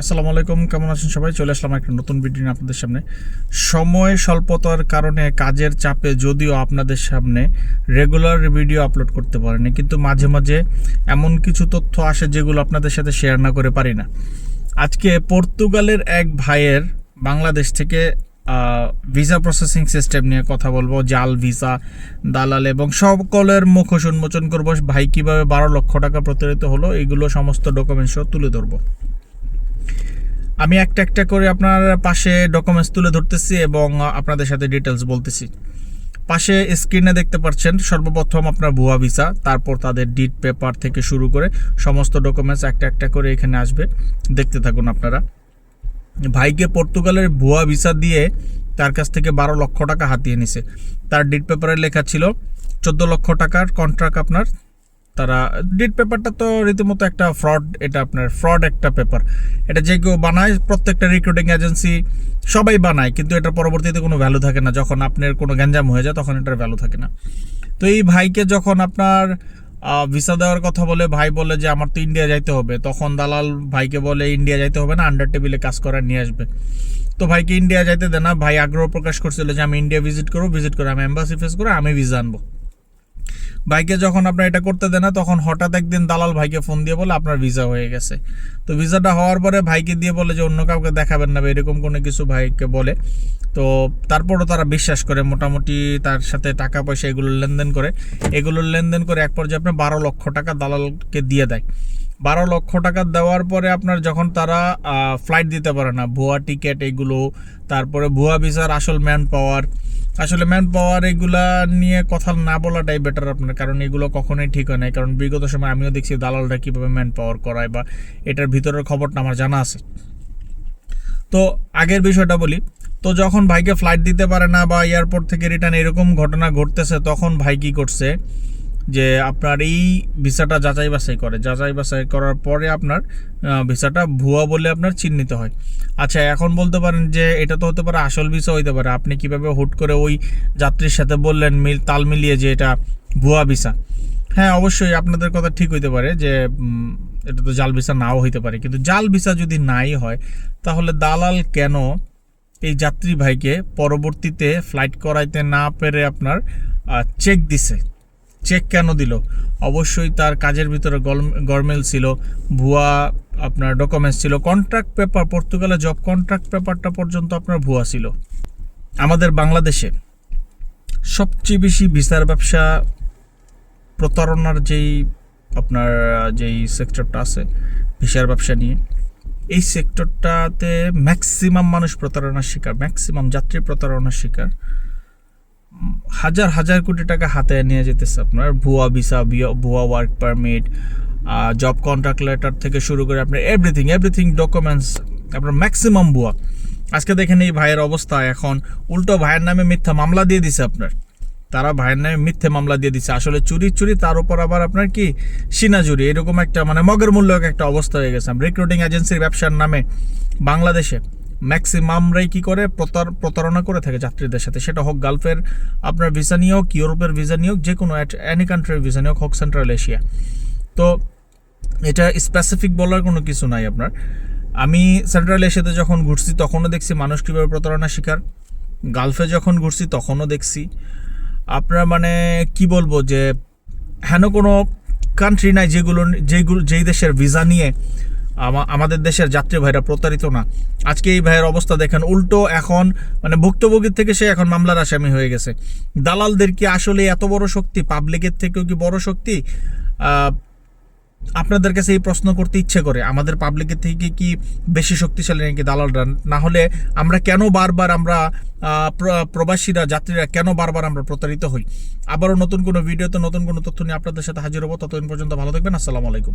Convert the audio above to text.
আসসালামু আলাইকুম, কেমন আছেন সবাই? চলে আসলাম একটা নতুন ভিডিও নিয়ে আপনাদের সামনে। সময় স্বল্পতার কারণে কাজের চাপে যদিও আপনাদের সামনে রেগুলার ভিডিও আপলোড করতে পারেনি, কিন্তু মাঝে মাঝে এমন কিছু তথ্য আসে যেগুলো আপনাদের সাথে শেয়ার না করে পারি না। আজকে পর্তুগালের এক ভাইয়ের বাংলাদেশ থেকে ভিসা প্রসেসিং সিস্টেম নিয়ে কথা বলব, জাল ভিসা দালাল এবং সকলের মুখোশ উন্মোচন করব। ভাই কীভাবে বারো লক্ষ টাকা প্রতারিত হলো, এগুলো সমস্ত ডকুমেন্টস তুলে ধরবো। আমি একটা একটা করে আপনার পাশে ডকুমেন্টস তুলে ধরতেছি এবং আপনাদের সাথে ডিটেলস বলতেছি। পাশে স্ক্রিনে দেখতে পাচ্ছেন, সর্বপ্রথম আপনার ভুয়া ভিসা তারপর তাদের ডিট পেপার থেকে শুরু করে সমস্ত ডকুমেন্টস একটা একটা করে এখানে আসবে। দেখতে থাকুন আপনারা। ভাইকে পর্তুগালের ভুয়া ভিসা দিয়ে তার কাছ থেকে বারো লক্ষ টাকা হাতিয়ে নিছে। তার ডিট পেপারে লেখা ছিল, চোদ্দ লক্ষ টাকার কন্ট্রাক্ট আপনার তারা ডিট পেপারটা তো রীতিমতো একটা ফ্রড এটা আপনার ফ্রড একটা পেপার এটা যে কেউ বানায়, প্রত্যেকটা রিক্রুটিং এজেন্সি সবাই বানায়, কিন্তু এটার পরবর্তীতে কোনো ভ্যালু থাকে না। যখন আপনার কোনো গ্যাঞ্জাম হয়ে যায়, তখন এটার ভ্যালু থাকে না। তো এই ভাইকে যখন আপনার ভিসা দেওয়ার কথা বলে, ভাই বলে যে, আমার তো ইন্ডিয়া যাইতে হবে। তখন দালাল ভাইকে বলে ইন্ডিয়া যাইতে হবে না আন্ডার টেবিলে কাজ করার নিয়ে আসবে। তো ভাইকে ইন্ডিয়া যাইতে দেয় না। ভাই আগ্রহ প্রকাশ করছিল যে, আমি ইন্ডিয়া ভিজিট করব ভিজিট করে আমি অ্যাম্বাসি ফেস করে, আমি ভিসা আনব। ভাইকে যখন আপনার এটা করতে দেন না, তখন হঠাৎ একদিন দালাল ভাইকে ফোন দিয়ে বলে আপনার ভিসা হয়ে গেছে। তো ভিসাটা হওয়ার পরে ভাইকে দিয়ে বলে যে, অন্য কাউকে দেখাবেন না এরকম কোনো কিছু ভাইকে বলে। তো তারপরও তারা বিশ্বাস করে, মোটামুটি তার সাথে টাকা পয়সা এগুলো লেনদেন করে। এগুলোর লেনদেন করে এক পর্যায়ে আপনার বারো লক্ষ টাকা দালালকে দিয়ে দেয়। বারো লক্ষ টাকা দেওয়ার পরে আপনার যখন তারা ফ্লাইট দিতে পারে না, ভুয়া টিকিট এগুলো, তারপরে ভুয়া ভিসার আসল ম্যান পাওয়ার আসলে ম্যান পাওয়ার এগুলা নিয়ে কথা না বলাটাই বেটার আপনার, কারণ এগুলো কখনোই ঠিক হয় না কারণ বিগত সময় আমিও দেখছি দালালরা কীভাবে ম্যান পাওয়ার করায় বা এটার ভিতরের খবরটা আমার জানা আছে। তো আগের বিষয়টা বলি, তো যখন ভাইকে ফ্লাইট দিতে পারে না বা এয়ারপোর্ট থেকে রিটার্ন এরকম ঘটনা ঘটতেছে, তখন ভাই কী করছে যে আপনার এই ভিসাটা যাচাই বাছাই করে। যাচাই বাছাই করার পরে আপনার ভিসাটা ভুয়া বলে আপনার চিহ্নিত হয়। আচ্ছা এখন বলতে পারেন যে এটা তো হতে পারে আসল ভিসা হইতে পারে। আপনি কীভাবে হুট করে ওই যাত্রীর সাথে বললেন, মিল, তাল মিলিয়ে যে এটা ভুয়া ভিসা? হ্যাঁ অবশ্যই আপনাদের কথা ঠিক হইতে পারে যে এটা তো জাল ভিসা নাও হইতে পারে। কিন্তু জাল ভিসা যদি নাই হয়, তাহলে দালাল কেন এই যাত্রী ভাইকে পরবর্তীতে ফ্লাইট করাইতে না পেরে আপনার চেক দিছে? চেক কেন দিল? অবশ্যই তার কাজের ভিতরে গরমেল ছিল, ভুয়া আপনার ডকুমেন্টস ছিল কন্ট্রাক্ট পেপার পর্তুগালে জব কন্ট্রাক্ট পেপারটা পর্যন্ত আপনার ভুয়া ছিল। আমাদের বাংলাদেশে সবচেয়ে বেশি ভিসার ব্যবসা প্রতারণার যেই আপনার যেই সেক্টরটা আছে ভিসার ব্যবসা নিয়ে, এই সেক্টরটাতে ম্যাক্সিমাম মানুষ প্রতারণার শিকার ম্যাক্সিমাম যাত্রী প্রতারণার শিকার। হাজার হাজার কোটি টাকা হাতে নিয়ে যেতেছে আপনার। ভুয়া ভিসা ভুয়া work permit job contract letter থেকে শুরু করে আপনার এভরিথিং এভরিথিং ডকুমেন্টস আপনার ম্যাক্সিমাম ভুয়া। আজকে দেখেন এই ভাইয়ের অবস্থা এখন। উল্টো ভাইয়ের নামে মিথ্যা মামলা দিয়ে দিছে আপনার। তারা ভাইয়ের নামে মিথ্যে মামলা দিয়ে দিচ্ছে আসলে চুরি চুরি, তার উপর আবার আপনার কি? সিনাজুরি এরকম একটা মানে মগের মূল্য একটা অবস্থা হয়ে গেছে। রিক্রুটিং এজেন্সির ব্যবসার নামে বাংলাদেশে। ম্যাক্সিমামরাই কি করে? প্রতার, প্রতারণা করে থাকে যাত্রীদের সাথে। সেটা হোক গালফের আপনার ভিসা নিয়ে হোক, ইউরোপের ভিসা নিয়ে হোক, যে কোনো অ্যানি কান্ট্রির ভিসা নিয়ে হোক হোক সেন্ট্রাল এশিয়া তো এটা স্পেসিফিক বলার কোনো কিছু নাই আপনার। আমি সেন্ট্রাল এশিয়াতে যখন ঘুরছি, তখনও দেখছি মানুষ কীভাবে প্রতারণা শিকার। গালফে যখন ঘুরছি, তখনও দেখছি। আপনার মানে কি বলব যে, হেন কোনো কান্ট্রি নাই যেগুলো যেগুলো, যেই দেশের ভিসা নিয়ে আমাদের দেশের যাত্রী ভাইরা প্রতারিত না। আজকে এই ভাইয়ের অবস্থা দেখেন, উল্টো এখন মানে ভুক্তভোগীর থেকে সে এখন মামলার আসামি হয়ে গেছে। দালালদের কি আসলে এত বড় শক্তি? পাবলিকের থেকেও কি বড় শক্তি? আপনাদের কাছে এই প্রশ্ন করতে ইচ্ছে করে, আমাদের পাবলিকের থেকে কি বেশি শক্তিশালী নাকি দালালরা? না হলে আমরা কেন বারবার আমরা প্রবাসীরা, যাত্রীরা কেন বারবার আমরা প্রতারিত হই? আবারও নতুন কোনো ভিডিওতে নতুন কোনো তথ্য নিয়ে আপনাদের সাথে হাজির হব। ততদিন পর্যন্ত ভালো থাকবেন। আসসালামু আলাইকুম।